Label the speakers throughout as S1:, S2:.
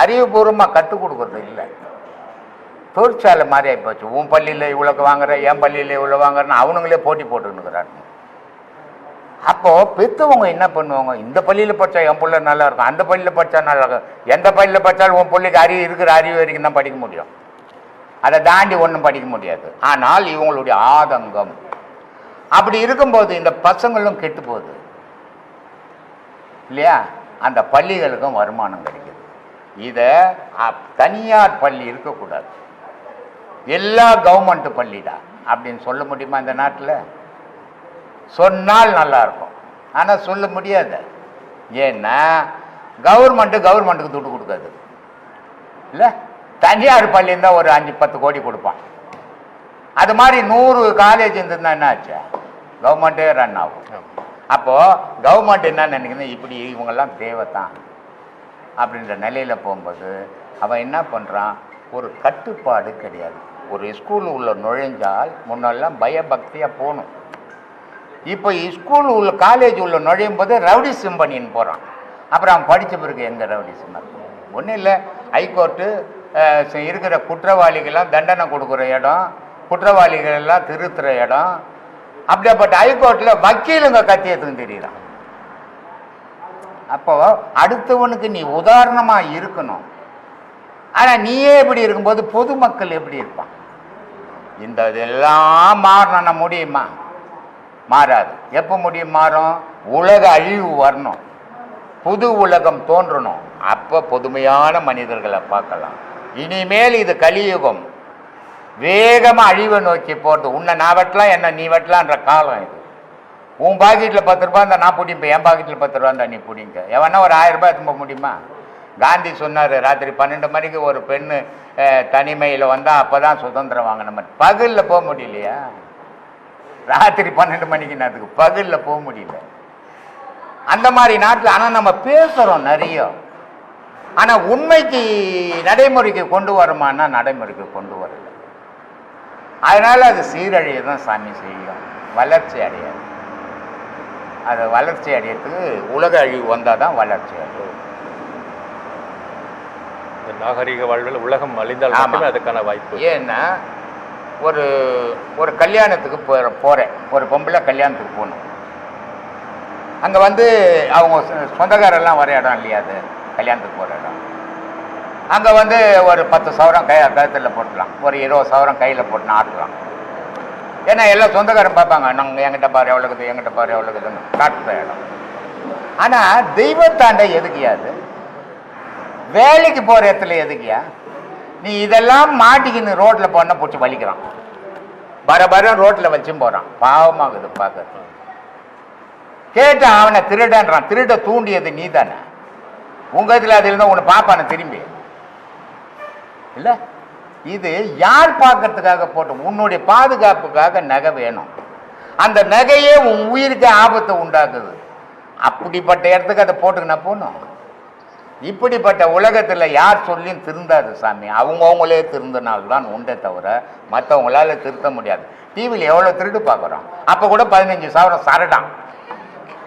S1: அறிவுபூர்வமாக கற்றுக் கொடுக்குறது இல்லை. தொழிற்சாலை மாதிரி ஆகிப்போச்சு உன் பள்ளியில் இவ்வளோக்கு வாங்குற என் பள்ளியில் இவ்வளோ வாங்குறன்னு அவனுங்களே போட்டி போட்டுன்னுக்குறாங்க. அப்போது பெற்றவங்க என்ன பண்ணுவாங்க? இந்த பள்ளியில் படித்தா என் பிள்ளை நல்லா இருக்கும். அந்த பள்ளியில் படித்தா நல்லா இருக்கும். எந்த பள்ளியில் படித்தாலும் உன் பிள்ளைக்கு அறிவு இருக்கிற அறிவு வரைக்கும் தான் படிக்க முடியும். அதை தாண்டி ஒன்றும் படிக்க முடியாது. ஆனால் இவங்களுடைய ஆதங்கம். அப்படி இருக்கும்போது இந்த பசங்களும் கெட்டு போகுது. இல்லையா? அந்த பள்ளிகளுக்கும் வருமானம் கிடைக்கும் இதை தனியார் பள்ளி இருக்கக்கூடாது. எல்லா கவர்மெண்ட் பள்ளிடா அப்படின்னு சொல்ல முடியுமா இந்த நாட்டில்? சொன்னால் நல்லா இருக்கும் ஆனால் சொல்ல முடியாது. ஏன்னா கவர்மெண்ட்டு கவர்மெண்ட்டுக்கு துட்டு கொடுக்காது. இல்லை? தனியார் பள்ளி இருந்தால் ஒரு அஞ்சு பத்து கோடி கொடுப்பான். அது மாதிரி நூறு காலேஜ் இருந்ததுன்னா என்ன ஆச்சு? கவர்மெண்ட்டே ரன் ஆகும். அப்போது கவர்மெண்ட் என்ன நினைக்குது இப்படி இவங்கெல்லாம் தேவை தான் அப்படின்ற நிலையில் போகும்போது அவன் என்ன பண்ணுறான் ஒரு கட்டுப்பாடு கிடையாது. ஒரு ஸ்கூல் உள்ள நுழைஞ்சால் முன்னெல்லாம் பயபக்தியாக போகணும். இப்போ ஸ்கூல் உள்ள காலேஜ் உள்ள நுழையும் போது ரவுடிசம் பண்ணின்னு போகிறான் அப்புறம் அவன் படித்த பிறகு எங்கே ரவுடிசம் ஒன்றும் இல்லை. ஹைகோர்ட்டு இருக்கிற குற்றவாளிகள்லாம் தண்டனை கொடுக்குற இடம் குற்றவாளிகள் எல்லாம் திருத்துற இடம். அப்படியாப்பட்ட ஹைகோர்ட்டில் வக்கீலுங்க கத்தி தெரியுறான். அப்போ அடுத்தவனுக்கு நீ உதாரணமாக இருக்கணும். ஆனால் நீயே இப்படி இருக்கும்போது பொதுமக்கள் எப்படி இருப்பான்? இந்த இதெல்லாம் மாறணும் முடியுமா? மாறாது. எப்போ முடியும் மாறும்? உலக அழிவு வரணும். புது உலகம் தோன்றணும். அப்போ பொதுமையான மனிதர்களை பார்க்கலாம். இனிமேல் இது கலியுகம். வேகமாக அழிவை நோக்கி போகிறது உன்னை நான் வெட்டலாம் என்ன நீ வெட்டலான்ற காலம் இது. உன் பாக்கெட்டில் பத்து ரூபா இருந்தால் நான் பிடிப்பேன். என் பாக்கெட்டில் பத்து ரூபா நீ பிடிங்க. எவனா ஒரு ஆயிரம் ரூபாய் திரும்ப முடியுமா? காந்தி சொன்னார் ராத்திரி பன்னெண்டு மணிக்கு ஒரு பெண்ணு தனிமையில் வந்தால் அப்போ தான் சுதந்திரம் வாங்கின மாதிரி பகலில் போக முடியலையா? ராத்திரி பன்னெண்டு மணிக்கு நேரத்துக்கு பகலில் போக முடியல. அந்த மாதிரி நாட்டில் ஆனால் நம்ம பேசுகிறோம் நிறைய. ஆனால் உண்மைக்கு நடைமுறைக்கு கொண்டு வருமானா நடைமுறைக்கு கொண்டு வரல. அதனால் அது சீரழிய தான் சாமி செய்யும். வளர்ச்சி அடையாது. அது வளர்ச்சி அடையறதுக்கு உலக அழிவு வந்தால் தான் வளர்ச்சி அடையும்.
S2: நாகரிக வாழ்வில் உலகம் அழிந்தால். மட்டுமே அதுக்கான வாய்ப்பு.
S1: ஏன்னா ஒரு ஒரு கல்யாணத்துக்கு போகிற போகிறேன் ஒரு பொம்பளை கல்யாணத்துக்கு போகணும். அங்கே வந்து அவங்க சொந்தக்காரெல்லாம் வர இடம் இல்லையா அது? கல்யாணத்துக்கு போகிற இடம். அங்கே வந்து ஒரு பத்து சவரம் கை கழுத்தில் போட்டுலாம் ஒரு இருபது சவரம் கையில் போட்டு ஆட்டலாம். ஏன்னா எல்லாம் சொந்தக்காரன் பார்ப்பாங்க நாங்கள் எங்கிட்ட பாரு எவ்வளோக்குது எங்கிட்ட பாரு எவ்வளோக்குதுன்னு காட்டுற இடம். ஆனால் தெய்வத்தாண்டை எதுக்கியாது வேலைக்கு போகிற இடத்துல எதுக்கியா நீ இதெல்லாம் மாட்டிக்கின்னு ரோட்டில் போனால் பிடிச்சி வலிக்கிறான். பர பர ரோட்டில் வச்சும் போகிறான் பாவமாகுது பார்க்க கேட்டான் அவனை திருடன்றான். திருட தூண்டியது நீ தானே உங்கள் இதில் அது இருந்தால் உன்னை பார்ப்பான திரும்பி. இல்லை? இது யார் பார்க்கறதுக்காக போட்டோம்? உன்னுடைய பாதுகாப்புக்காக நகை வேணும். அந்த நகையே உன் உயிருக்கு ஆபத்தை உண்டாக்குது. அப்படிப்பட்ட இடத்துக்கு அதை போட்டுக்கினா போகணும் இப்படிப்பட்ட உலகத்தில் யார் சொல்லியும் திருந்தாது சாமி. அவங்கவுங்களே திருந்தினால்தான் உண்டே தவிர மற்றவங்களால திருத்த முடியாது. டிவியில் எவ்வளோ திருடு பார்க்குறோம்? அப்போ கூட பதினஞ்சு சவரம் சரடான்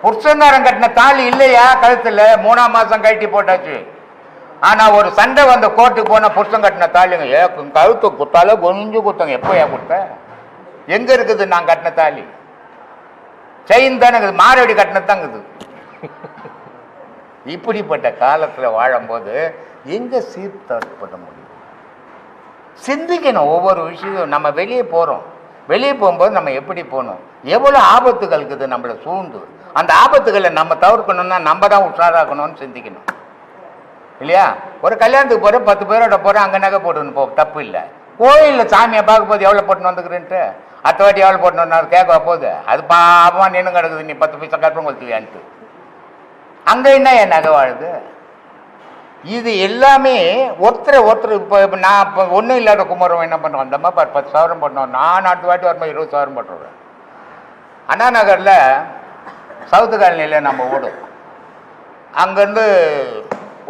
S1: புருஷங்காரன் கட்டின தாலி இல்லையா? கழுத்தில் மூணாம் மாதம் கழட்டி போட்டாச்சு. ஆனால் ஒரு சண்டை வந்த கோர்ட்டுக்கு போனால் புருஷன் கட்டின தாலிங்க. ஏ கழுத்து குத்தால கொஞ்சம் குத்தங்க. எப்போ ஏன் கொடுத்த எங்கே இருக்குது நான் கட்டின தாலி? செயின் தானே இருக்குது. மாரடி கட்டினது தான் இருக்குது. இப்படிப்பட்ட காலத்தில் வாழும்போது எங்கே சீர்திருத்தப்பட முடியும்? சிந்திக்கணும். ஒவ்வொரு விஷயம் நம்ம வெளியே போகிறோம் வெளியே போகும்போது நம்ம எப்படி போகணும்? எவ்வளோ ஆபத்துகள் இருக்குது நம்மளை சூழ்ந்து? அந்த ஆபத்துகளை நம்ம தவிர்க்கணும்னா நம்ம தான் உஷாராக்கணும்னு சிந்திக்கணும். இல்லையா? ஒரு கல்யாணத்துக்கு போகிற பத்து பேரோட போகிறேன் அங்கே நகை போட்டுன்னு போ தப்பு இல்லை. கோயிலில் சாமியை பார்க்க போது எவ்வளோ போட்டுன்னு வந்துக்கிறேன்ட்டு? அடுத்த வாட்டி எவ்வளோ போட்டுன்னு வந்தா கேட்க போகுது. அது பாவமாக நின்று கிடக்குது. நீ பத்து பைசா கற்பம் கொடுத்துவியான்ட்டு அங்கே என்ன என் நகை வாழுது? இது எல்லாமே ஒருத்தரை ஒருத்தர் இப்போ இப்போ நான் இப்போ ஒன்றும் இல்லாத குமரம் என்ன பண்ணுறோம் அந்த மாதிரி பத்து சவரம் பண்ணுவோம் நான் அடுத்த வாட்டி வரும்போது இருபது சவரம் போட்டுருவேன். அண்ணா நகரில் சவுத்து காலனியில் நம்ம ஓடும் அங்கேருந்து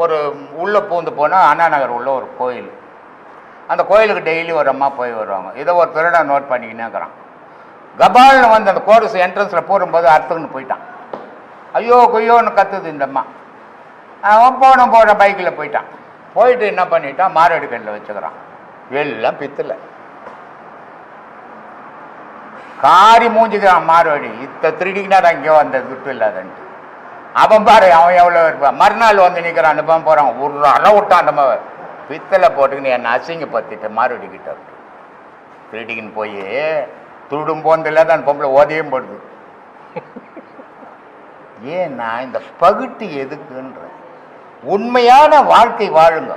S1: ஒரு உள்ளே பூந்து போனால் அண்ணா நகர் உள்ள ஒரு கோயில். அந்த கோயிலுக்கு டெய்லி ஒரு அம்மா போய் வருவாங்க. இதை ஒரு திருடன் நோட் பண்ணிக்கினேங்கிறான். கபால்னு வந்து அந்த கோர்ஸ் என்ட்ரன்ஸில் போடும்போது அறுத்துக்கின்னு போயிட்டான். ஐயோ கொய்யோன்னு கத்துது இந்த அம்மா. அவன் போன போகிற பைக்கில் போயிட்டான். போயிட்டு என்ன பண்ணிட்டான்? மாரடி கல்லில் வச்சுக்கிறான். எல்லாம் பித்தலை. காரி மூஞ்சிக்கிறான் மார்வாடி இத்த திருடிக்கினாடா இங்கே வந்த துட்டு இல்லாதன்ட்டு. அவன் பாரு அவன் எவ்வளோ இருப்பான் மறுநாள் வந்து நிற்கிறான் அனுப்பான் போகிறான் ஒரு அலை விட்டான் நம்ம பித்தளை போட்டுக்கின்னு என்னை அசிங்கப்படுத்திட்டு மார்வாடி கிட்ட திருடிக்கின்னு போய் துடும் போனதில்ல தான் பொம்பளை ஓதையும் போடுது. ஏன்னா இந்த பகுட்டு எதுக்குன்ற. உண்மையான வாழ்க்கை வாழுங்க.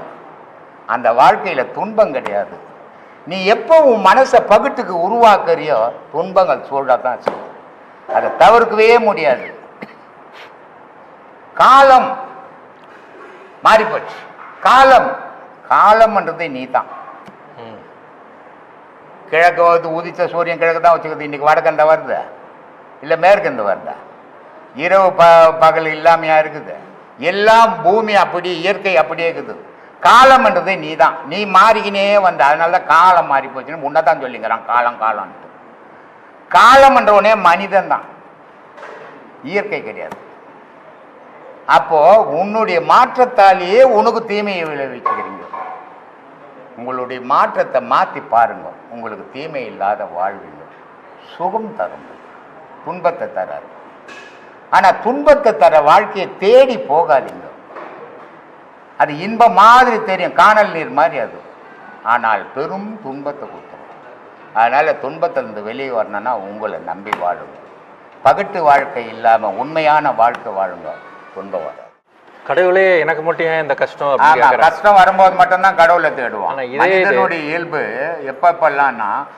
S1: அந்த வாழ்க்கையில் துன்பம் கிடையாது. நீ எப்போ உன் மனசை பகுட்டுக்கு உருவாக்குறியோ துன்பங்கள் சூழத்தான் செய்யும். அதை தவிர்க்கவே முடியாது. காலம் மாறிப்போச்சு. காலம். காலம்ன்றதே நீ தான். கிழக்கு வந்து உதித்த சூரியன் கிழக்கு தான் வச்சுக்குது. இன்னைக்கு வடக்கண்ட வருது? இல்லை மேற்கண்ட வருதா? இரவு ப பகல் இல்லாமையா இருக்குது. எல்லாம் பூமி அப்படி இயற்கை அப்படியே இருக்குது. காலம்ன்றதே நீ தான் நீ மாறிக்கினே வந்த அதனால தான் காலம் மாறி போச்சுன்னு முன்ன தான் சொல்லிங்கிறான் காலம் காலம்ன்ட்டு. காலம்ன்றவனே மனிதன் தான் இயற்கை கிடையாது. அப்போ உன்னுடைய மாற்றத்தாலேயே உனக்கு தீமையை விளைவிக்கிறீங்க. உங்களுடைய மாற்றத்தை மாற்றி பாருங்க. உங்களுக்கு தீமை இல்லாத வாழ்வீங்க சுகம் தரும். துன்பத்தை தராது. ஆனால் துன்பத்தை தர வாழ்க்கையை தேடி போகாதீங்க. அது இன்பம் மாதிரி தெரியும். காணல் நீர் மாதிரி அது. ஆனால் பெரும் துன்பத்தை கொடுத்துரும் அதனால் துன்பத்திலிருந்து வெளியே வரணும்னா உங்களை நம்பி வாழுங்க. பகட்டு வாழ்க்கை இல்லாமல் உண்மையான வாழ்க்கை வாழுங்க. துன்பம் வராது.
S2: கடவுளே எனக்கு மட்டும் ஏன் இந்த கஷ்டம்
S1: ஆமா. கஷ்டம் வரும்போது மட்டும்தான் கடவுளை தேடுவான்.
S2: ஆனா இதே இது-
S1: மனிதனுடைய இயல்பு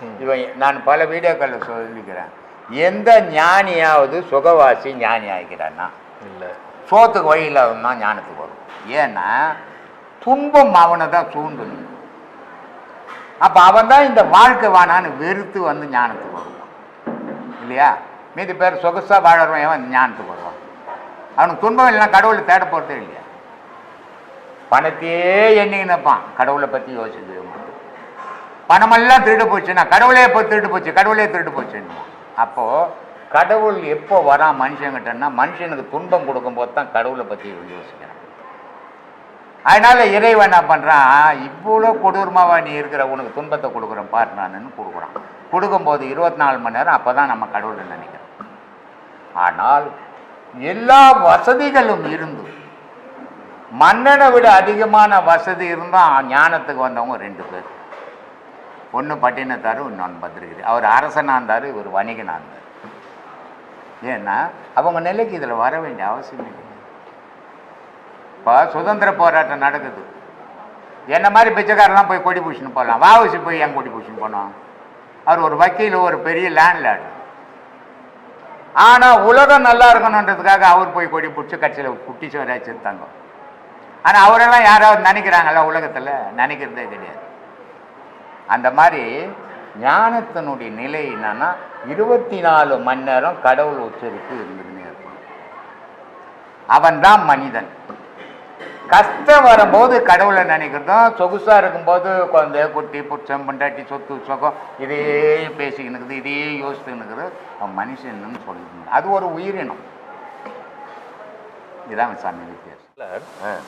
S2: ம்.
S1: இவன் நான் பல வீடியோக்கள்ல சொல்லிக்கிறேன் எந்த ஞானியாவது சுகவாசி ஞானி ஆகிறான்னா
S2: இல்ல.
S1: சோத்துக்கு வழி இல்லாதவன் தான் ஞானத்துக்கு வரும். ஏன்னா துன்பம் அவனை தான் நிக்கும். அப்ப அவன் தான் இந்த வாழ்க்கை வானான்னு வெறுத்து வந்து ஞானத்துக்கு வருவான். இல்லையா? மீதி பேர் சொகுசா வாழறவன் ஞானத்துக்கு வருவான். அவனுக்கு துன்பம் இல்லைன்னா கடவுளை தேட போகிறது இல்லையா? பணத்தையே எண்ணிக்கின்னு கடவுளை பற்றி யோசிச்சு பணமெல்லாம் திருடு போச்சுன்னா கடவுளே எப்போ திருடு போச்சு? கடவுளே திருடு போச்சுன்னு அப்போ கடவுள் எப்போ வரான் மனுஷங்கிட்டன்னா மனுஷனுக்கு துன்பம் கொடுக்கும்போது தான் கடவுளை பற்றி யோசிக்கிறான். அதனால் இறைவன் என்ன பண்ணுறான் இவ்வளோ கொடூரமாக நீ இருக்கிற உனக்கு துன்பத்தை கொடுக்குறேன் பாரு நான்னு கொடுக்குறான். கொடுக்கும்போது இருபத்தி நாலு மணி நேரம் அப்போ தான் நம்ம கடவுளை நினைக்கிறோம். ஆனால் எல்லா வசதிகளும் இருந்து மன்னனை விட அதிகமான வசதி இருந்தால் ஞானத்துக்கு வந்தவங்க ரெண்டு பேர் ஒன்று பட்டினத்தார் இன்னொன்று பத்திரிகிரி அவர் அரசனாக இருந்தார் இவர் வணிகனாக இருந்தார் ஏன்னா அவங்க நிலைக்கு இதில் வர வேண்டிய அவசியம் இல்லை இப்போ சுதந்திர போராட்டம் நடக்குது என்ன மாதிரி பிச்சைக்காரெல்லாம் போய் கொடி பூஷன் போகலாம் வாவசி போய் ஏன் கொடி பூஷன் போனோம் அவர் ஒரு வக்கீல் ஒரு பெரிய லேண்ட்லார்டு ஆனால் உலகம் நல்லா இருக்கணுன்றதுக்காக அவர் போய் கொடி பிடிச்சி கட்சியில் குட்டி சோறாச்சு எடுத்தாங்க. ஆனால் அவரெல்லாம் யாராவது நினைக்கிறாங்கல்ல உலகத்தில்? நினைக்கிறதே கிடையாது. அந்த மாதிரி ஞானத்தினுடைய நிலை என்னன்னா இருபத்தி நாலு மணி நேரம் கடவுள் உச்சரிப்பு இருந்துக்கினே இருக்கும் அவன் தான் மனிதன். கஷ்டம் வரும்போது கடவுளை நினைக்கிறதும் சொகுசா இருக்கும்போது குழந்தை குட்டி புச்சம் பொண்டாட்டி சொத்து சொகம் இதே பேசிக்கின்னு இருக்குது இதே யோசித்துக்கின்னு இருக்குது அவன் மனுஷன்னு சொல்லிக்கணும் அது ஒரு உயிரினம். இதான் சாமி வித்தியாசம்.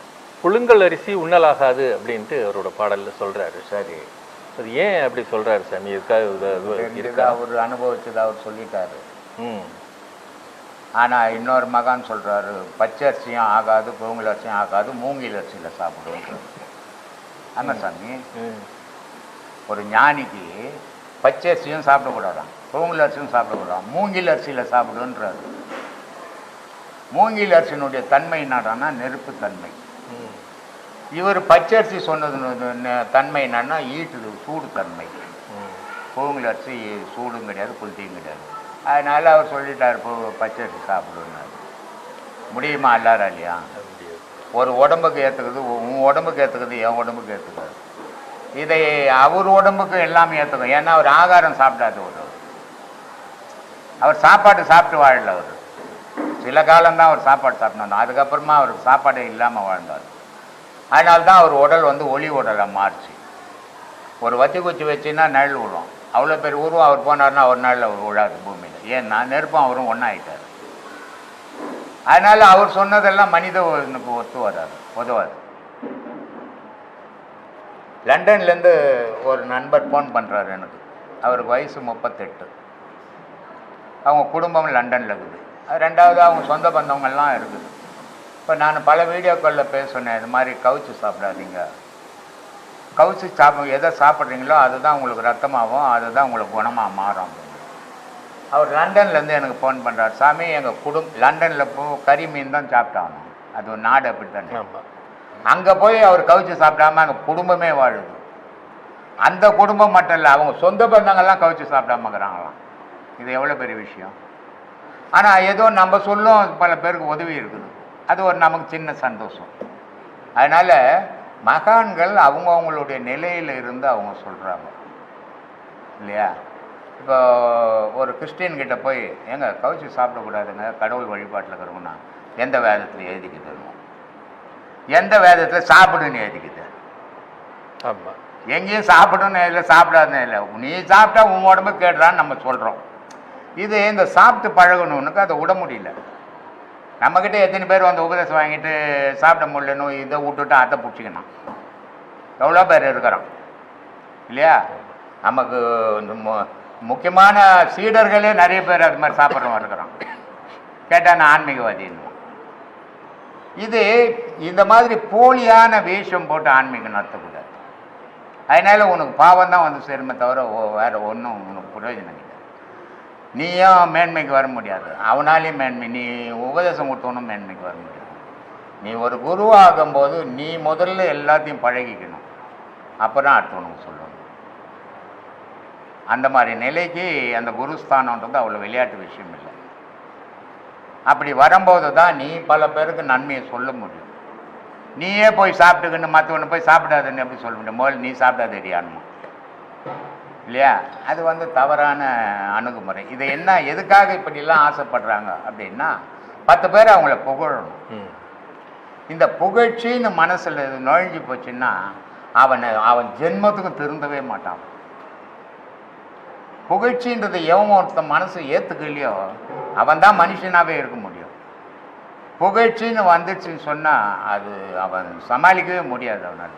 S2: புழுங்கல் அரிசி உண்ணலாகாது அப்படின்ட்டு அவரோட பாடல்ல சொல்றாரு.
S1: சரி.
S2: அது ஏன் அப்படி சொல்றாரு சாமி?
S1: தெரிஞ்சது
S2: இருக்கா?
S1: அவர் அனுபவிச்சது அவர் சொல்லிட்டாரு.
S2: ம்.
S1: ஆனால் இன்னொரு மகான் சொல்கிறாரு பச்சை அரிசியும் ஆகாது புழுங்கல் அரிசியும் ஆகாது மூங்கில் அரிசியில் சாப்பிடுவோம் ஆமாம் சாமி.
S2: ம்
S1: ஒரு ஞானிக்கு பச்சை அரிசியும் சாப்பிடக்கூடாதான் புழுங்கல் அரிசியும் சாப்பிடக்கூடாது மூங்கில் அரிசியில் சாப்பிடுன்றாரு. மூங்கில் அரிசியினுடைய தன்மை என்னடானா நெருப்பு தன்மை. இவர் பச்சை அரிசி சொன்னது தன்மை என்னன்னா ஈட்டுது சூடு தன்மை.
S2: ம்
S1: புழுங்கல் அரிசி சூடும் கிடையாது புல்தியும் கிடையாது. அதனால் அவர் சொல்லிட்டார் இப்போ பச்சரிசி சாப்பிடுன்னாரு முடியுமா எல்லாரும் இல்லையா? ஒரு உடம்புக்கு ஏற்றுக்குது உன் உடம்புக்கு ஏற்றுக்குது என் உடம்புக்கு ஏற்றுக்காது இதை அவர் உடம்புக்கு எல்லாமே ஏற்றுக்கும் ஏன்னா அவர் ஆகாரம் சாப்பிடாத ஒரு அவர் சாப்பாடு சாப்பிட்டு வாழல அவர். சில காலம்தான் அவர் சாப்பாடு சாப்பிடணும் அதுக்கப்புறமா அவருக்கு சாப்பாடே இல்லாமல் வாழ்ந்தார். அதனால்தான் அவர் உடல் வந்து ஒளி உடலை மாறுச்சு. ஒரு வத்தி குச்சி வச்சுன்னா நிழல் விழும். அவ்வளோ பேர் உருவம் அவர் போனார்னா ஒரு நாளில் அவர் விழாது பூமியில். ஏன்னா நெருப்பும் அவரும் ஒன்றாயிட்டார் அதனால் அவர் சொன்னதெல்லாம் மனித ஒத்து வராது உதவாது லண்டன்லேருந்து ஒரு நண்பர் ஃபோன் பண்ணுறாரு எனக்கு. அவருக்கு வயசு முப்பத்தெட்டு. அவங்க குடும்பம் லண்டனில் இருக்குது. ரெண்டாவது அவங்க சொந்த பந்தவங்கள்லாம் இருக்குது. இப்போ நான் பல வீடியோக்களில் பேசுனேன் இது மாதிரி கவுச்சு சாப்பிடாதீங்க. கவுச்சு சாப்பிட எதை சாப்பிட்றீங்களோ அதுதான் உங்களுக்கு ரத்தமாகும் அதுதான் உங்களுக்கு குணமாக மாறும் அவர் லண்டன்லேருந்து எனக்கு ஃபோன் பண்ணுறார் சாமி எங்கள் குடும் லண்டனில் போ கறி மீன் தான் சாப்பிட்டாங்க அது ஒரு நாடு அப்படி தானே அங்கே போய் அவர் கவிச்சு சாப்பிடாம அங்கே குடும்பமே வாழுது. அந்த குடும்பம் மட்டும் இல்லை அவங்க சொந்த பந்தங்கள்லாம் கவிச்சு சாப்பிடாமங்கிறாங்களாம் இது எவ்வளோ பெரிய விஷயம்? ஆனால் ஏதோ நம்ம சொல்லும் பல பேருக்கு உதவி இருக்குது. அது ஒரு நமக்கு சின்ன சந்தோஷம். அதனால் மகான்கள் அவங்கவுங்களுடைய நிலையில் இருந்து அவங்க சொல்கிறாங்க இல்லையா? இப்போ ஒரு கிறிஸ்டின் கிட்ட போய் ஏங்க கவிச்சு சாப்பிடக்கூடாதுங்க கடவுள் வழிபாட்டில் இருக்கிறவங்கன்னா எந்த வேதத்தில் எழுதிக்குதுன்னு எந்த வேதத்தில் சாப்பிடுன்னு எழுதிக்குது?
S2: ஆமாம்
S1: எங்கேயும் சாப்பிடணும் இல்லை சாப்பிடாதுன்னு இல்லை. நீ சாப்பிட்டா உன் உடம்பு கேடுறான்னு நம்ம சொல்கிறோம் இது இந்த சாப்பிட்டு பழகணுனுக்கு அதை விட முடியல. நம்மக்கிட்ட எத்தனை பேர் வந்து உபதேசம் வாங்கிட்டு சாப்பிட முடியலன்னு இதை விட்டுட்டு அதை பிடிச்சிக்கணும் எவ்வளோ பேர் இருக்கிறோம் இல்லையா? நமக்கு இந்த மு- முக்கியமான சீடர்களே நிறைய பேர் அது மாதிரி சாப்பிட்றவங்க இருக்கிறோம் கேட்டால் நான் ஆன்மீகவாதின்னு இது இந்த மாதிரி போலியான வேஷம் போட்டு ஆன்மீகம் நடத்தக்கூடாது. அதனால உனக்கு பாவம் தான் வந்து சேருமே தவிர வேறு ஒன்றும் உனக்கு பிரயோஜனம் இல்லை. நீயும் மேன்மைக்கு வர முடியாது. அவனாலேயும் மேன்மை நீ உபதேசம் கொடுத்தவனும் மேன்மைக்கு வர முடியாது. நீ ஒரு குருவாகும்போது நீ முதல்ல எல்லாத்தையும் பழகிக்கணும். அப்புறம் அடுத்தவனுக்கு சொல்லணும். அந்த மாதிரி நிலைக்கு அந்த குருஸ்தானன்றது அவ்வளோ விளையாட்டு விஷயம் இல்லை. அப்படி வரும்போது தான் நீ பல பேருக்கு நன்மையை சொல்ல முடியும். நீயே போய் சாப்பிட்டுக்கின்னு மற்றவனை போய் சாப்பிடாதுன்னு எப்படி சொல்ல முடியும்? முதல்ல நீ சாப்பிடாதடியானுமா? இல்லையா? அது வந்து தவறான அணுகுமுறை. இதை என்ன எதுக்காக இப்படிலாம் ஆசைப்படுறாங்க அப்படின்னா பத்து பேர் அவங்கள புகழணும். இந்த புகழ்ச்சின்னு மனசில் நுழைஞ்சு போச்சுன்னா அவனை அவன் ஜென்மத்துக்கும் திருந்தவே மாட்டான். புகழ்ச்சின்றது எவன் ஒருத்தன் மனசு ஏற்றுக்கலையோ அவன் தான் மனுஷனாகவே இருக்க முடியும். புகழ்ச்சின்னு வந்துச்சுன்னு சொன்னால் அது அவன் சமாளிக்கவே முடியாது அவனால்.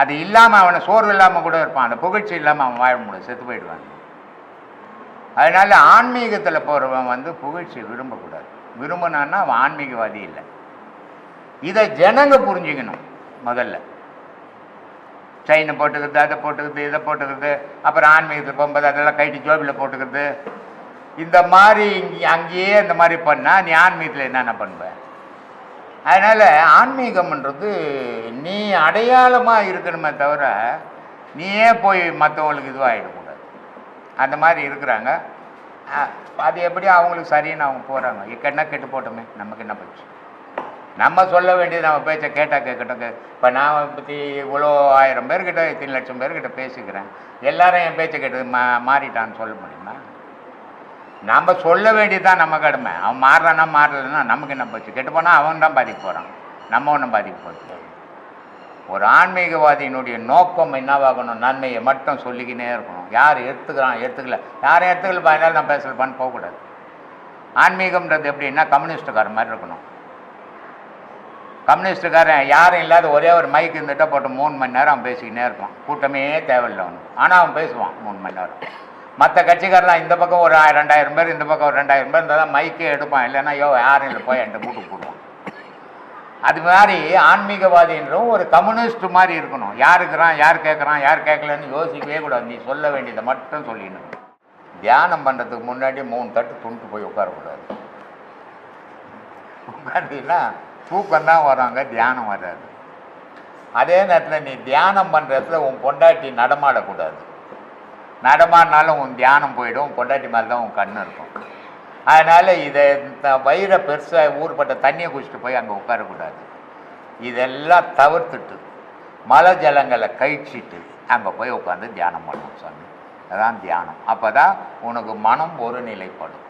S1: அது இல்லாமல் அவனை சோர்வு இல்லாமல் கூட இருப்பான். அந்த புகழ்ச்சி இல்லாமல் அவன் வாழ முடியும் செத்து போயிடுவான். அதனால ஆன்மீகத்தில் போகிறவன் வந்து புகழ்ச்சி விரும்பக்கூடாது. விரும்பினான்னா அவன் ஆன்மீகவாதி இல்லை. இதை ஜனங்க புரிஞ்சுக்கணும் முதல்ல. செயினை போட்டுக்கிறது அதை போட்டுக்கிறது இதை போட்டுக்கிறது அப்புறம் ஆன்மீகத்தில் போகும்போது அதெல்லாம் கைட்டு ஜோபியில் போட்டுக்கிறது. இந்த மாதிரி இங்கே அங்கேயே இந்த மாதிரி பண்ணால் நீ ஆன்மீகத்தில் என்னென்ன பண்ணுவேன் அதனால் ஆன்மீகம்ன்றது நீ அடையாளமாக இருக்கணுமே தவிர நீயே போய் மற்றவங்களுக்கு இதுவாகிடக்கூடாது அந்த மாதிரி இருக்கிறாங்க. அது எப்படி அவங்களுக்கு சரின்னு அவங்க போகிறாங்க இக்கன்னா கெட்டு போட்டோமே நமக்கு என்ன போச்சு? நம்ம சொல்ல வேண்டியது நம்ம பேச்சை கேட்டால் கேட்கட்டும். இப்போ நான் பற்றி இவ்வளோ ஆயிரம் பேர்கிட்ட இத்தனை லட்சம் பேர்கிட்ட பேசிக்கிறேன். எல்லாரும் என் பேச்சை கேட்டு மா மாறிட்டான்னு சொல்ல முடியுமா? நம்ம சொல்ல வேண்டியதுதான் நம்ம கடமை. அவன் மாறுறானா மாறலைன்னா நமக்கு என்ன போச்சு? கெட்டு போனால் அவன் தான் பாதிக்க போகிறான் நம்ம ஒன்றும் பாதிக்க போகிறது ஒரு ஆன்மீகவாதியினுடைய நோக்கம் என்னவாகணும்? நன்மையை மட்டும் சொல்லிக்கினே இருக்கணும். யார் எடுத்துக்கிறான்? எடுத்துக்கல. யாரும் எடுத்துக்கல அதனால நான் பேசலப்பான்னு போகக்கூடாது. ஆன்மீகம்ன்றது எப்படின்னா கம்யூனிஸ்டுக்கார மாதிரி இருக்கணும். கம்யூனிஸ்டுக்காரன் யாரும் இல்லாத ஒரே ஒரு மைக் இருந்துட்டால் போட்டு மூணு மணி நேரம் அவன் பேசிக்கினே இருப்பான். கூட்டமே தேவையில்லை அவனுக்கு. ஆனால் அவன் பேசுவான் மூணு மணி நேரம். மற்ற கட்சிக்காரெலாம் இந்த பக்கம் ஒரு ரெண்டாயிரம் பேர் இந்த பக்கம் ஒரு ரெண்டாயிரம் பேர் இருந்தால் தான் மைக்கே எடுப்பான். இல்லைன்னா யோ யாரும் இல்லை போய் என்கிட்ட கூட்டு போடுவான். அது மாதிரி ஆன்மீகவாதின்றவும் ஒரு கம்யூனிஸ்ட் மாதிரி இருக்கணும். யாருக்கிறான் யார் கேட்குறான் யார் கேட்கலன்னு யோசிக்கவே கூடாது. நீ சொல்ல வேண்டியதை மட்டும் சொல்லிடணும். தியானம் பண்ணுறதுக்கு முன்னாடி மூணு தட்டு துண்டு போய் உட்காரக்கூடாது. உட்காந்துன்னா தூக்கம் தான் வராங்க தியானம் வராது. அதே நேரத்தில் நீ தியானம் பண்ணுற இடத்துல உன் பொண்டாட்டி நடமாடக்கூடாது. நடமாடினாலும் உன் தியானம் போயிடும் பொண்டாட்டி மேலே தான் உன் கண்ணு இருக்கும். அதனால் இதை இந்த வயிறை பெருசாக ஊர்பட்ட தண்ணியை குடிச்சிட்டு போய் அங்கே உட்காரக்கூடாது. இதெல்லாம் தவிர்த்துட்டு மலை ஜலங்களை கழிச்சிட்டு அங்கே போய் உட்காந்து தியானம் பண்ணணும் சாமி. அதான் தியானம். அப்போ தான் உனக்கு மனம் ஒரு நிலைப்படும்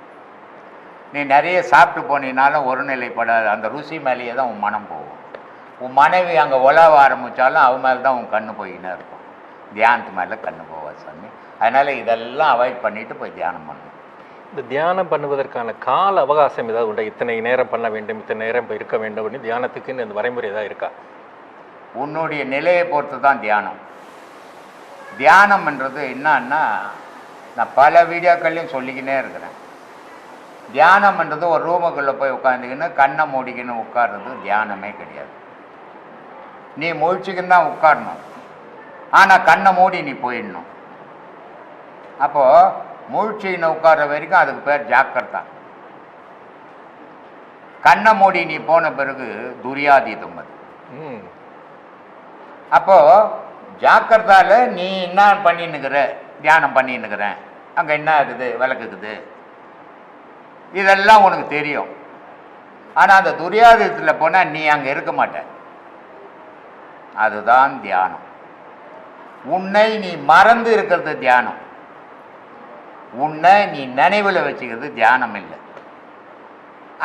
S1: நீ நிறைய சாப்பிட்டு போனீனாலும் ஒரு நிலைப்படாது அந்த ருசி மேலேயே தான் உன் மனம் போகும். உன் மனைவி அங்கே உலாவ ஆரம்பித்தாலும் அவன் மேலே தான் உன் கண்ணு போயின்னு இருக்கும். தியானத்து மேலே கண்ணு போவாது சாமி. அதனால் இதெல்லாம் அவாய்ட் பண்ணிட்டு போய் தியானம் பண்ணணும்.
S2: இந்த தியானம் பண்ணுவதற்கான கால அவகாசம் ஏதாவது உண்டா? இத்தனை நேரம் பண்ண வேண்டும் இத்தனை நேரம் இப்ப இருக்க வேண்டும் அப்படின்னு தியானத்துக்குன்னு இந்த வரைமுறை ஏதாவது இருக்கா?
S1: உன்னுடைய நிலையை பொறுத்து தான் தியானம் தியானம்ன்றது என்னன்னா நான் பல வீடியோக்கள்லையும் சொல்லிக்கினே இருக்கிறேன். தியானம்ன்றது ஒரு ரூமுக்குள்ளே போய் உட்காந்துக்கின்னு கண்ணை மூடிக்கின்னு உட்கார்றது தியானமே கிடையாது. நீ முழிச்சுக்கின்னு தான் உட்காரணும். ஆனால் கண்ணை மூடி நீ போயிடணும். அப்போது முழிச்சின்னு உட்கார்ற வரைக்கும் அதுக்கு பேர் ஜாக்கிரதா. கண்ணை மூடி நீ போன பிறகு துரியாதீதம் அது அப்போ ஜாக்கிரதால நீ என்ன பண்ணின்னுக்கிற? தியானம் பண்ணின்னுக்கிறேன் அங்கே என்ன இருக்குது? விளக்குக்குது. இதெல்லாம் உனக்கு தெரியும். ஆனால் அந்த துரியாதத்தில் போனால் நீ அங்கே இருக்க மாட்ட. அதுதான் தியானம். உன்னை நீ மறந்து இருக்கிறது தியானம். உன்னை நீ நினைவில் வச்சுக்கிறது தியானம் இல்லை.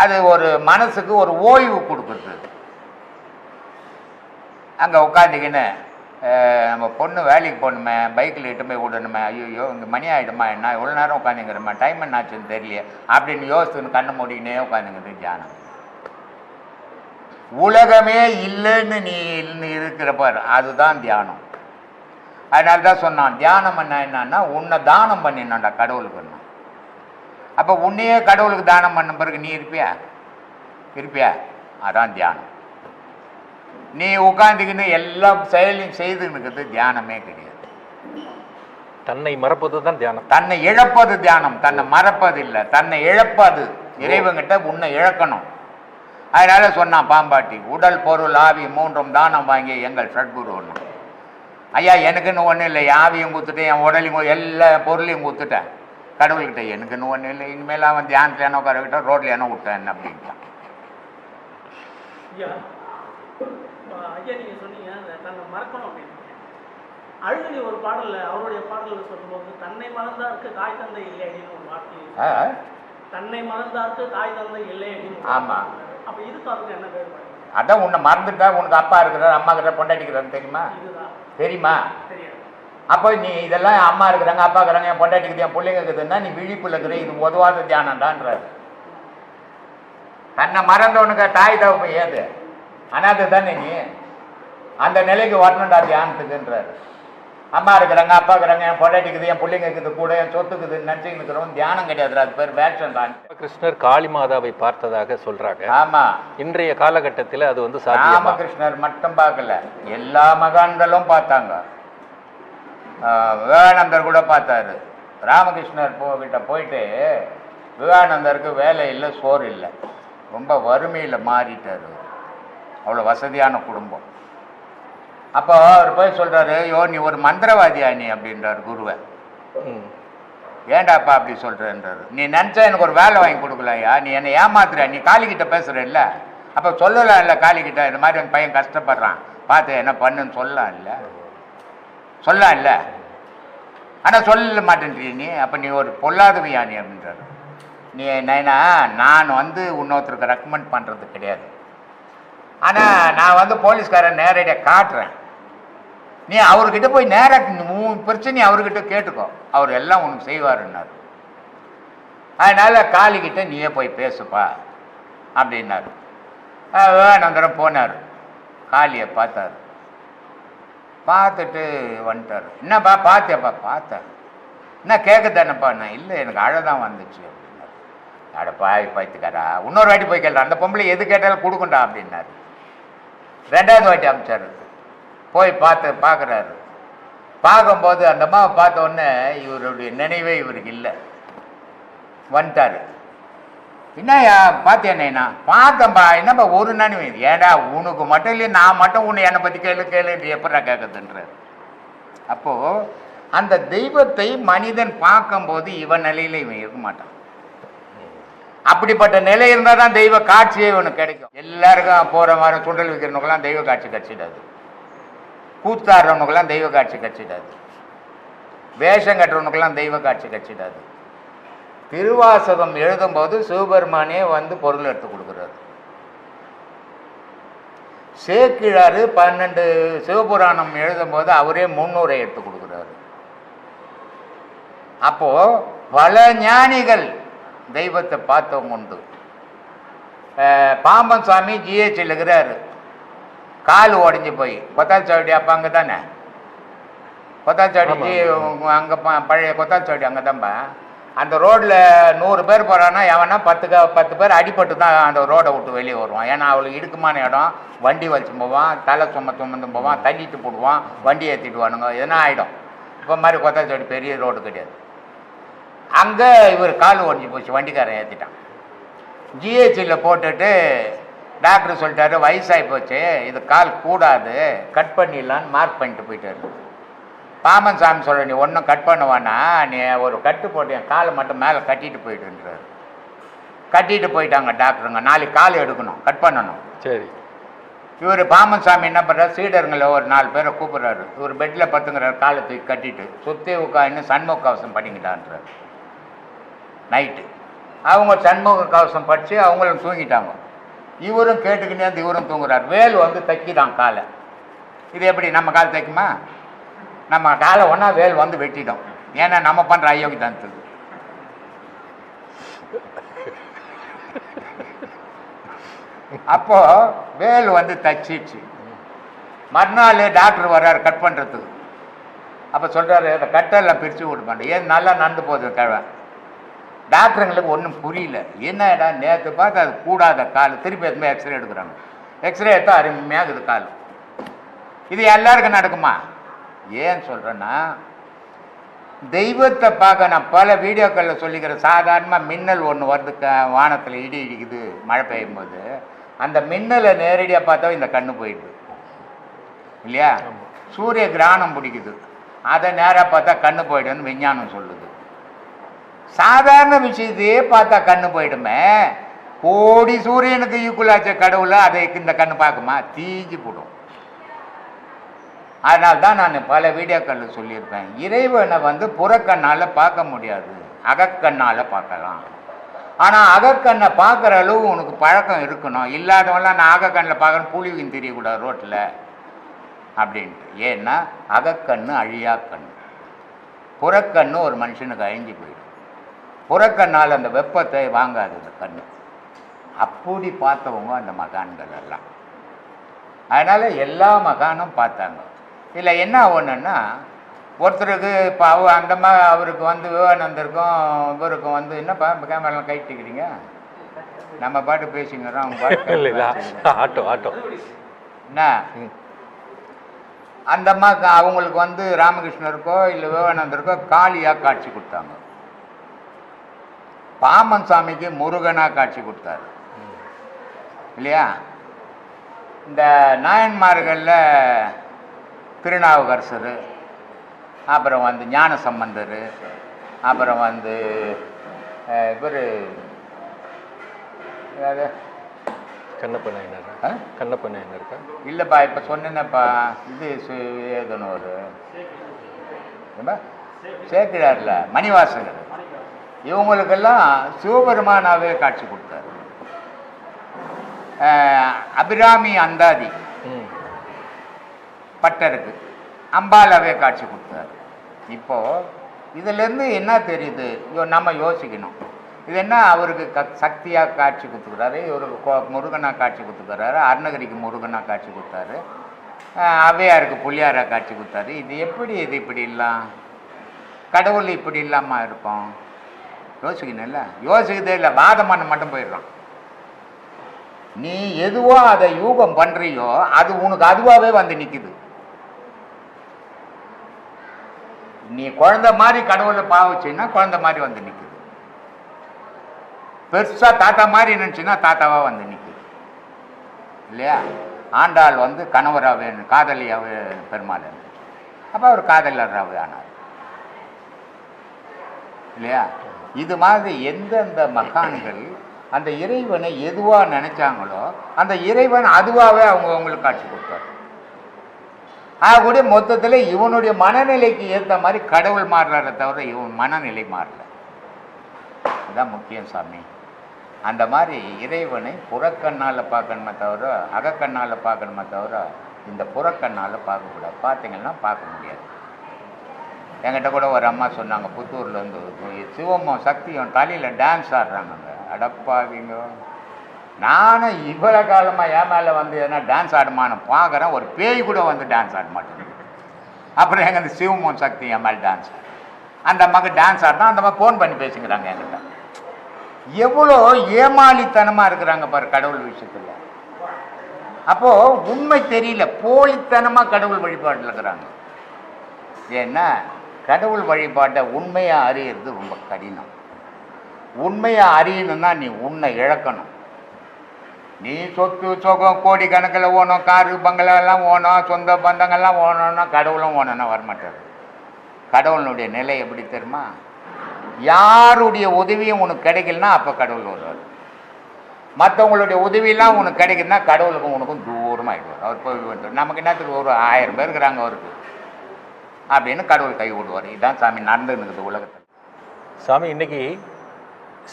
S1: அது ஒரு மனசுக்கு ஒரு ஓய்வு கொடுக்குறது. அங்கே உட்காந்துக்கின்னு நம்ம பொண்ணு வேலைக்கு போகணுமே பைக்கில் இட்டு போய் விடணுமே ஐயோ இங்கே மணி ஆகிடுமா என்ன? இவ்வளோ நேரம் உட்காந்துங்கிறமா டைம் என்ன ஆச்சுன்னு தெரியலையே அப்படின்னு யோசிச்சுன்னு கண்ணு மூடிக்கினே உட்காந்துங்கிறது தியானம். உலகமே இல்லைன்னு நீ இருக்கிற பாரு அதுதான் தியானம். அதனால தான் சொன்னான் தியானம் என்ன என்னன்னா உன்னை தானம் பண்ணினான்டா கடவுளுக்கு அப்போ உன்னையே கடவுளுக்கு தானம் பண்ண பிறகு நீ இருப்பியா? இருப்பியா? அதான் தியானம். நீ உட்காந்துக்கின்னு எல்லா செயலையும் செய்துன்னு இருக்கிறது தியானமே கிடையாது.
S2: தன்னை மறப்பது தான் தியானம்.
S1: தன்னை இழப்பது தியானம் தன்னை மறப்பது இல்லை தன்னை இழப்பது. இறைவங்கிட்ட உன்னை இழக்கணும். அதனால சொன்னான் பாம்பாட்டி உடல் பொருள் ஆவி மூன்றும் தானம் வாங்கி எங்கள் சட்குரு ஒன்று ஐயா எனக்குன்னு ஒன்றும் இல்லை. ஆவியும் கொடுத்துட்டேன் என் உடலையும் எல்லா பொருளையும் கொடுத்துட்டேன் கடவுள்கிட்ட எனக்குன்னு ஒன்றும் இல்லை. இனிமேல் அவன் தியானத்தில் என்ன உட்கார விட்டா ரோட்ல என்ன விட்டேன்? அப்படின்ட்டான்.
S3: அழுகடி ஒரு பாடல்ல அவருடைய பாடல்ல சொல்லும்போது தன்னை மறந்தாருக்கு தாய் தந்தை இல்லை அப்படின்னு ஒரு வார்த்தை? தன்னை மறந்தாருக்கு தாய் தந்தை இல்லை அப்படின்னு
S1: ஆமா.
S3: அப்ப இதுக்கு அதுக்கு என்ன வேறுபாடு?
S1: அதான் உன்னை மறந்துட்டா உனக்கு அப்பா இருக்கிறார் அம்மா கிட்ட பொண்டாட்டிக்கிறான்னு தெரியுமா? தெரியுமா? அப்போ நீ இதெல்லாம் அம்மா இருக்கிறாங்க அப்பா இருக்கிறாங்க என் பொண்டாட்டிக்கு என் பிள்ளைங்க இருக்குதுன்னா நீ விழிப்புல இருக்கிற இது உதவாத தியானம்டான்றாரு தன்னை மறந்தவனுக்கு தாய் தவப்பு ஏது? அனாதை தானே நீ? அந்த நிலைக்கு வரணும்டா தியானத்துக்குன்றாரு. அம்மா இருக்கிறாங்க அப்பா இருக்கிறாங்க என் பொண்டாட்டிக்குது என் பிள்ளைங்க இருக்குது கூட என் சொத்துக்குதுன்னு நினச்சிக்கிட்டு இருக்கிறவன் தியானம் கிடையாதுடா அது பேர் வேஷம் தான்.
S2: கிருஷ்ணர் காளி மாதாவை பார்த்ததாக சொல்றாங்க.
S1: ஆமா.
S2: இன்றைய காலகட்டத்தில் அது வந்து
S1: ராமகிருஷ்ணர் மட்டும் பார்க்கல. எல்லா மகான்களும் பார்த்தாங்க. விவேகானந்தர் கூட பார்த்தாரு. ராமகிருஷ்ணர் போ கிட்ட போயிட்டு விவேகானந்தருக்கு வேலை இல்லை சோறு இல்லை. ரொம்ப வறுமையில் மாறிட்டார். அவ்வளோ வசதியான குடும்பம். அப்போ அவர் போய் சொல்றாரு யோ நீ ஒரு மந்திரவாதியா நீ? அப்படின்றார் குருவை.
S2: ம்.
S1: ஏன்டாப்பா அப்படி சொல்கிறேன்றாரு நீ நினச்சா எனக்கு ஒரு வேலை வாங்கி கொடுக்கலையா நீ என்னை ஏமாத்துற நீ காளிக்கிட்ட பேசுகிறல்ல அப்போ சொல்லலாம் இல்லை காளிக்கிட்ட இந்த மாதிரி அந்த பையன் கஷ்டப்படுறான். பார்த்து என்ன பண்ணுன்னு சொல்லலாம் இல்லை. சொல்லலாம் இல்லை. ஆனால் சொல்ல மாட்டேன்றீ நீ. அப்போ நீ ஒரு பொல்லாதவையா நீ? அப்படின்றாரு. நீ நைனா நான் வந்து இன்னொருத்தருக்கு ரெக்கமெண்ட் பண்ணுறது கிடையாது. ஆனால் நான் வந்து போலீஸ்காரன் நேரடியாக காட்டுறேன். நீ அவர்கிட்ட போய் நேராக உன் பிரச்சனையை அவர்கிட்ட கேட்டுக்கோ. அவர் எல்லாம் உனக்கு செய்வாருன்னார். அதனால காளிக்கிட்ட நீயே போய் பேசுப்பா அப்படின்னார். அஹ் போனார். காளியை பார்த்தாரு. பார்த்துட்டு வந்துட்டார். என்னப்பா பார்த்தேப்பா பார்த்தேன் என்ன கேட்க நான் இல்லை எனக்கு அழதான் வந்துச்சு அப்படின்னாரு. அட பாய் பாய்த்துக்காரா இன்னொரு வாட்டி போய் கேட்டார் அந்த பொம்பளை எது கேட்டாலும் கொடுக்கண்டா அப்படின்னாரு. ரெண்டாவது வாட்டி அமிச்சாரு. போய் பார்த்து பார்க்குறாரு. பார்க்கும்போது அந்த அம்மாவை பார்த்த உடனே இவருடைய நினைவே இவருக்கு இல்லை. வந்துட்டாரு. என்னய்யா பார்த்தேனேண்ணா பார்த்தேன்பா என்னப்பா ஒரு நினைவு? ஏடா உனக்கு மட்டும் இல்லையே நான் மட்டும் உன்னை என்னை பற்றி கேளு கேளு எப்படா கேட்குதுன்றார் அப்போது அந்த தெய்வத்தை மனிதன் பார்க்கும்போது இவன் நிலையில் இவன் இருக்க மாட்டான். அப்படிப்பட்ட நிலை இருந்தால் தான் தெய்வ காட்சியே இவனுக்கு கிடைக்கும். எல்லாருக்கும் போகிற மாதிரி சுண்டல் விற்கிறவனுக்கெல்லாம் தெய்வ காட்சி கிடச்சிடாது. கூத்தாடுறவனுக்கெல்லாம் தெய்வ காட்சி கட்சிடாது வேஷம் கட்டுறவனுக்கெல்லாம் தெய்வ காட்சி கட்சிடாது திருவாசகம் எழுதும்போது சிவபெருமானே வந்து பொருள் எடுத்து கொடுக்குறாரு. சேக்கிழார் பன்னெண்டு சிவபுராணம் எழுதும்போது அவரே முன்னூரை எடுத்து கொடுக்குறாரு. அப்போ பல ஞானிகள் தெய்வத்தை பார்த்தவங்க உண்டு. பாம்பன் சுவாமி ஜிஹெச்சில் இருக்கிறாரு. கால் உடஞ்சி போய். கொத்தால் சவடி அப்போ அங்கே தானே கொத்தால் சவடிக்கு அங்கே பழைய கொத்தால் சவடி அங்கே தான்ப்பா அந்த ரோட்டில் நூறு பேர் போகிறான்னா எவனா பத்து க பத்து பேர் அடிபட்டு தான் அந்த ரோடை விட்டு வெளியே வருவான். ஏன்னா அவளுக்கு இடுக்கமான இடம். வண்டி வச்சு போவான் தலை சும சுமந்து போவான் தள்ளிட்டு போடுவான் வண்டி ஏற்றிட்டு வானுங்க எதனா ஆகிடும் இப்போ மாதிரி கொத்தால் சவடி பெரிய ரோடு கிடையாது. அங்கே இவர் கால் உடஞ்சி போச்சு வண்டிக்காரன் ஏற்றிட்டான் ஜிஹெச்சில் போட்டுட்டு டாக்டர் சொல்லிட்டாரு வயசாகி போச்சு இது கால் கூடாது கட் பண்ணிடலான்னு மார்க் பண்ணிட்டு போயிட்டாரு. பாமன் சாமி சொல்ற நீ ஒன்றும் கட் பண்ணுவானா நீ ஒரு கட்டு போட்டு என் காலை மட்டும் மேலே கட்டிட்டு போயிட்டுன்றாரு கட்டிட்டு போயிட்டாங்க டாக்டருங்க. நாளைக்கு கால் எடுக்கணும் கட் பண்ணணும்.
S2: சரி.
S1: இவர் பாமன் சாமி என்ன பண்ணுறாரு சீடருங்களை ஒரு நாலு பேரை கூப்பிட்றாரு. இவர் பெட்டில் பத்துங்கிறாரு காலை தூக்கி கட்டிட்டு சுற்றி உட்காந்து சண்முக கவசம் பண்ணிக்கிட்டான்றாரு. நைட்டு அவங்க சண்முக கவசம் படித்து அவங்களும் தூங்கிட்டாங்க. இவரும் கேட்டுக்கிட்டே வந்து இவரும் தூங்குறார். வேல் வந்து தைக்கிதான் காலை. இது எப்படி நம்ம கால் தைக்குமா? நம்ம காலை ஒன்றா வேல் வந்து வெட்டிட்டோம். ஏன்னா நம்ம பண்ணுற அயோக்கி தான் அப்போ வேல் வந்து தச்சிடுச்சு மறுநாள் டாக்டர் வர்றார் கட் பண்ணுறதுக்கு அப்போ சொல்கிறாரு கட்டெல்லாம் பிரித்து விடுமாண்ட ஏன் நல்லா நடந்து போகுது கிழவன் டாக்டருங்களுக்கு ஒன்றும் புரியல. என்னடா நேற்று பார்த்து அது கூடாத கால். திருப்பி எதுவுமே எக்ஸ்ரே எடுக்கிறாங்க. எக்ஸ்ரே எடுத்தா அருமையாகுது கால். இது எல்லாருக்கும் நடக்குமா? ஏன் சொல்கிறேன்னா தெய்வத்தை பார்க்க நான் பல வீடியோக்களில் சொல்லிக்கிறேன் சாதாரணமாக மின்னல் ஒன்று வருது வானத்தில் இடி இடிக்குது மழை பெய்யும் போது அந்த மின்னலை நேரடியாக பார்த்தா இந்த கண்ணு போயிடுது. இல்லையா? சூரிய கிரகணம் பிடிக்குது. அதை நேராக பார்த்தா கண்ணு போயிடுன்னு விஞ்ஞானம் சொல்லுது. சாதாரண விஷயத்தையே பார்த்தா கண்ணு போயிடுமே. கோடி சூரியனுக்கு ஈக்குவலாச்ச கடவுளை அதை இந்த கண்ணு பார்க்குமா? தீஞ்சு போடும். அதனால தான் நான் பல வீடியோக்களில் சொல்லியிருப்பேன். இறைவனை வந்து புறக்கண்ணால் பார்க்க முடியாது. அகக்கண்ணால் பார்க்கலாம். ஆனால் அகக்கண்ணை பார்க்குற அளவு உனக்கு பழக்கம் இருக்கணும். இல்லாதவன்லாம் நான் அகக்கண்ணில் பார்க்குறேன் புலிவின் தெரியக்கூடாது ரோட்டில். அப்படின்ட்டு. ஏன்னா அகக்கண்ணு அழியா கண் புறக்கண்ணு ஒரு மனுஷனுக்கு அழிஞ்சு போயிடும். புறக்கண்ணால் அந்த வெப்பத்தை வாங்காது இந்த கண்ணு. அப்படி பார்த்தவங்க அந்த மகான்கள் எல்லாம். அதனால் எல்லா மகானும் பார்த்தாங்க. இதில் என்ன ஒன்றுன்னா ஒருத்தருக்கு இப்போ அவ அந்த மா அவருக்கு வந்து விவேகானந்தருக்கும் இவருக்கும் வந்து என்னப்பா கேமராலாம் கைட்டிக்கிறீங்க நம்ம பாட்டு பேசிங்கிறோம் அவங்க பாட்டு
S2: இல்லை இல்லை. Auto auto.
S1: என்ன. அந்த அம்மாவுக்கு அவங்களுக்கு வந்து ராமகிருஷ்ணருக்கோ இல்லை விவேகானந்தருக்கோ காளியாக காட்சி கொடுத்தாங்க. பாமன் சாமிக்கு முருகனாக காட்சி கொடுத்தாரு. இல்லையா? இந்த நாயன்மார்களில் திருநாவுக்கரசர் அப்புறம் வந்து ஞான சம்பந்தர் அப்புறம் வந்து இவர்
S2: கண்ணப்ப நாயனார்?
S1: ஆ?
S2: கண்ணப்ப நாயனார் இருக்கா
S1: இல்லைப்பா இப்போ சொன்னேனப்பா இது சு- ஏதோன்னு ஒரு ஏம்பா? சேக்கிழார்ல மணிவாசகர். இவங்களுக்கெல்லாம் சிவபெருமானாவே காட்சி கொடுத்தாரு. அபிராமி அந்தாதி பட்டருக்கு அம்பாலாவே காட்சி கொடுத்தாரு. இப்போ இதிலேருந்து என்ன தெரியுது? நம்ம யோசிக்கணும். இது என்ன? அவருக்கு க சக்தியாக காட்சி கொடுத்துக்கிறாரு. இவருக்கு முருகனாக காட்சி கொடுத்துக்கிறாரு. அருணகிரிக்கு முருகனாக காட்சி கொடுத்தாரு. அஹ் ஔவையாருக்கு புள்ளியாராக காட்சி கொடுத்தாரு. இது எப்படி இது இப்படி இல்லாம்? கடவுள் இப்படி இல்லாமல் இருக்கும். யோசிக்கணும்ல? யோசிக்கிறதே இல்லை வாதம் பண்ண மட்டும் போயிடுறான். நீ எதுவோ அதை யூகம் பண்றியோ அது உனக்கு அதுவாகவே வந்து நிற்குது நீ குழந்தை மாதிரி கடவுளை பாவச்சுன்னா குழந்தை மாதிரி வந்து நிற்குது பெருசா தாத்தா மாதிரி நினைச்சுன்னா தாத்தாவா வந்து நிற்குது இல்லையா? ஆண்டாள் வந்து கணவராகவே காதலியாவே பெருமாள் அப்போ அவர் காதலராகவே ஆனார். இல்லையா? இது மாதிரி எந்தெந்த மகான்கள் அந்த இறைவனை எதுவாக நினைச்சாங்களோ அந்த இறைவன் அதுவாகவே அவங்க அவங்களுக்கு காட்சி கொடுத்தார் ஆகக்கூடிய மொத்தத்தில் இவனுடைய மனநிலைக்கு ஏற்ற மாதிரி கடவுள் மாறுறாரே தவிர இவன் மனநிலை மாறல. இதுதான் முக்கியம் சாமி. அந்த மாதிரி இறைவனை புறக்கண்ணால் பார்க்கணுமே தவிர அகக்கண்ணால் பார்க்கணுமே தவிர இந்த புறக்கண்ணால் பார்க்கக்கூடாது. பார்த்தீங்கன்னா பார்க்க முடியாது. என்கிட்ட கூட ஒரு அம்மா சொன்னாங்க புத்தூர்லேருந்து. சிவமும் சக்தியும் தலையில் டான்ஸ் ஆடுறாங்க அடப்பாவிங்க நானும் இவ்வளோ காலமாக என் மேலே வந்து எதனா டான்ஸ் ஆடுமான்னு பார்க்குறேன் ஒரு பேய் கூட வந்து டான்ஸ் ஆட மாட்டேங்குது. அப்புறம் எங்கள் இந்த சிவமோன் சக்தி என் மேலே டான்ஸ் அந்த அம்மாவுக்கு டான்ஸ் ஆடினா அந்த அம்மா ஃபோன் பண்ணி பேசுங்கிறாங்க என்கிட்ட. எவ்வளோ ஏமாளித்தனமாக இருக்கிறாங்க பாரு கடவுள் விஷயத்தில். அப்போது உண்மை தெரியல போலித்தனமாக கடவுள் வழிபாட்டில் இருக்கிறாங்க. ஏன்னா கடவுள் வழிபாட்டை உண்மையாக அறியறது ரொம்ப கடினம். உண்மையாக அறியணும்னா நீ உன்னை இழக்கணும். நீ சொத்து சொகம் கோடி கணக்கில் ஓணும் காரு பங்களாலாம் எல்லாம் ஓணும் சொந்த பந்தங்கள்லாம் ஓனோன்னா கடவுளும் ஓனோன்னா வரமாட்டார். கடவுளுடைய நிலை எப்படி தெரியுமா? யாருடைய உதவியும் உனக்கு கிடைக்கலனா அப்போ கடவுள் வருவார். மற்றவங்களுடைய உதவியெல்லாம் உனக்கு கிடைக்குதுன்னா கடவுளுக்கும் உனக்கும் தூரமாக ஆகிடுவார் அவர் போய் நமக்கு என்னத்துக்கு ஒரு ஆயிரம் பேர் இருக்கிறாங்க அவருக்கு. அப்படின்னு கடவுள் கை விடுவார் இதுதான் சாமி நடந்துன்னு இருக்குது உலகத்தில்.
S2: சாமி இன்னைக்கு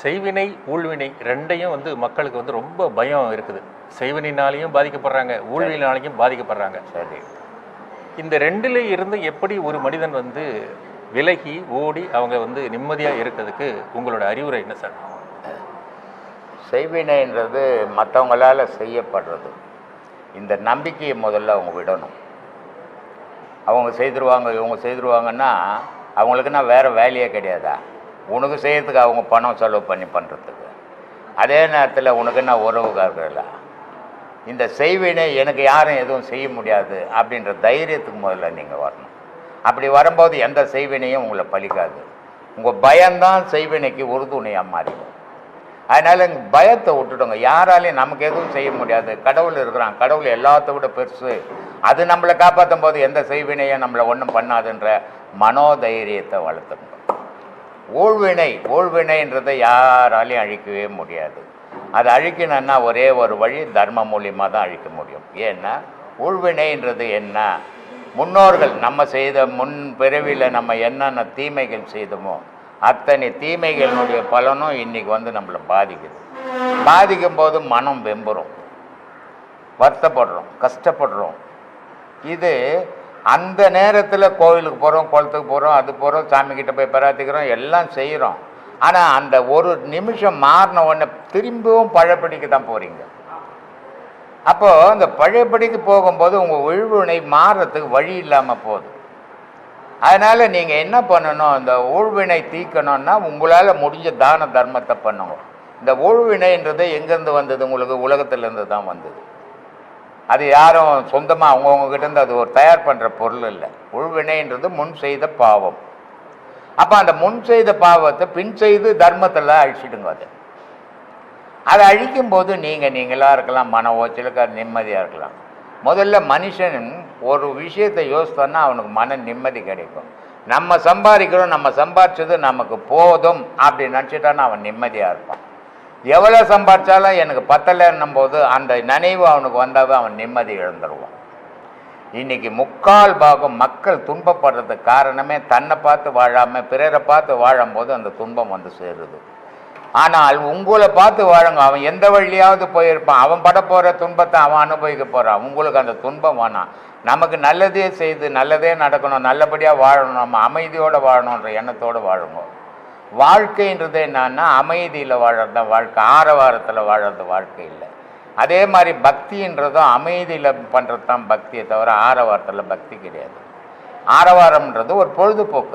S2: செய்வினை ஊழ்வினை ரெண்டையும் வந்து மக்களுக்கு வந்து ரொம்ப பயம் இருக்குது. செய்வினைனாலையும் பாதிக்கப்படுறாங்க ஊழ்வினாலையும் பாதிக்கப்படுறாங்க.
S1: சரி.
S2: இந்த ரெண்டுல இருந்து எப்படி ஒரு மனிதன் வந்து விலகி ஓடி அவங்க வந்து நிம்மதியா இருக்கிறதுக்கு உங்களோட அறிவுரை என்ன சார்?
S1: செய்வினைன்றது மற்றவங்களால் செய்யப்படுறது. இந்த நம்பிக்கையை முதல்ல அவங்க விடணும். அவங்க செய்திருவாங்க இவங்க செய்திருவாங்கன்னா அவங்களுக்குன்னா வேறு வேலையே கிடையாதா? உனக்கு செய்கிறதுக்கு அவங்க பணம் செலவு பண்ணி பண்ணுறதுக்கு அதே நேரத்தில் உனக்கு என்ன இந்த செய்வினை எனக்கு யாரும் எதுவும் செய்ய முடியாது அப்படின்ற தைரியத்துக்கு முதல்ல நீங்கள் வரணும். அப்படி வரும்போது எந்த செய்வினையும் உங்களை பழிக்காது. உங்கள் பயம்தான் செய்வினைக்கு உறுதுணையாக மாறிடும். அதனால் பயத்தை விட்டுடுங்க யாராலையும் நமக்கு எதுவும் செய்ய முடியாது. கடவுள் இருக்கிறான். கடவுள் எல்லாத்த விட பெருசு. அது நம்மளை காப்பாற்றும் போது எந்த செய்வினையும் நம்மளை ஒன்றும் பண்ணாதுன்ற மனோதைரியத்தை வளர்த்துங்க ஊழ்வினை ஊழ்வினைன்றதை யாராலையும் அழிக்கவே முடியாது. அதை அழிக்கணும்னா ஒரே ஒரு வழி தர்மம் மூலியமாக தான் அழிக்க முடியும். ஏன்னா ஊழ்வினைன்றது என்ன? முன்னோர்கள் நம்ம செய்த முன் பிறவியில் நம்ம என்னென்ன தீமைகள் செய்தோமோ அத்தனை தீமைகளினுடைய பலனும் இன்னைக்கு வந்து நம்மளை பாதிக்குது. பாதிக்கும் போது மனம் வெம்புறோம். வருத்தப்படுறோம் கஷ்டப்படுறோம். இது அந்த நேரத்தில் கோவிலுக்கு போகிறோம் குளத்துக்கு போகிறோம் அது போகிறோம் சாமிக்கிட்ட போய் பராத்திக்கிறோம் எல்லாம் செய்கிறோம் ஆனால் அந்த ஒரு நிமிஷம் மாறின உடனே திரும்பவும் பழப்படிக்கு தான் போகிறீங்க அப்போது அந்த பழையபடிக்கு போகும்போது உங்கள் உழுவுனை மாறுறதுக்கு வழி இல்லாமல் போகுது. அதனால் நீங்கள் என்ன பண்ணணும்? இந்த ஊழ்வினை தீக்கணும்னா உங்களால் முடிஞ்ச தான தர்மத்தை பண்ணுங்க. இந்த ஊழ்வினைன்றது எங்கேருந்து வந்தது? உங்களுக்கு உலகத்திலேருந்து தான் வந்தது. அது யாரும் சொந்தமாக அவங்கவுங்க கிட்டேருந்து அது ஒரு தயார் பண்ணுற பொருள் இல்லை. உள்வினைன்றது முன் செய்த பாவம். அப்போ அந்த முன் செய்த பாவத்தை பின் செய்து தர்மத்தில் அழிச்சிடுங்க அது. அதை அழிக்கும் போது நீங்கள் நீங்களாக இருக்கலாம் மன ஓச்சலுக்கு நிம்மதியாக இருக்கலாம். முதல்ல மனுஷன் ஒரு விஷயத்தை யோசித்தோன்னா அவனுக்கு மன நிம்மதி கிடைக்கும். நம்ம சம்பாதிக்கிறோம் நம்ம சம்பாதிச்சது நமக்கு போதும் அப்படி நினச்சிட்டான்னா அவன் நிம்மதியாக இருப்பான். எவ்வளோ சம்பாதிச்சாலும் எனக்கு பத்தலைன்னும் போது அந்த நினைவு அவனுக்கு வந்தாவே அவன் நிம்மதி இழந்துருவான். இன்னைக்கு முக்கால் பாகம் மக்கள் துன்பப்படுறதுக்கு காரணமே தன்னை பார்த்து வாழாமல் பிறரை பார்த்து வாழும்போது அந்த துன்பம் வந்து சேருது. ஆனால் உங்களை பார்த்து வாழுங்க. அவன் எந்த வழியாவது போயிருப்பான். அவன் பட போகிற துன்பத்தை அவன் அனுபவிக்க போகிறான் உங்களுக்கு அந்த துன்பம் வேணாம். நமக்கு நல்லதே செய்து நல்லதே நடக்கணும் நல்லபடியாக வாழணும் நம்ம அமைதியோடு வாழணுன்ற எண்ணத்தோடு வாழுங்க. வாழ்க்கைன்றது என்னன்னா அமைதியில் வாழறது தான் வாழ்க்கை. ஆரவாரத்தில் வாழறது வாழ்க்கை இல்லை. அதே மாதிரி பக்தின்றதும் அமைதியில் பண்ணுறது தான் பக்தியை தவிர ஆரவாரத்தில் பக்தி கிடையாது. ஆரவாரம்ன்றது ஒரு பொழுதுபோக்கு.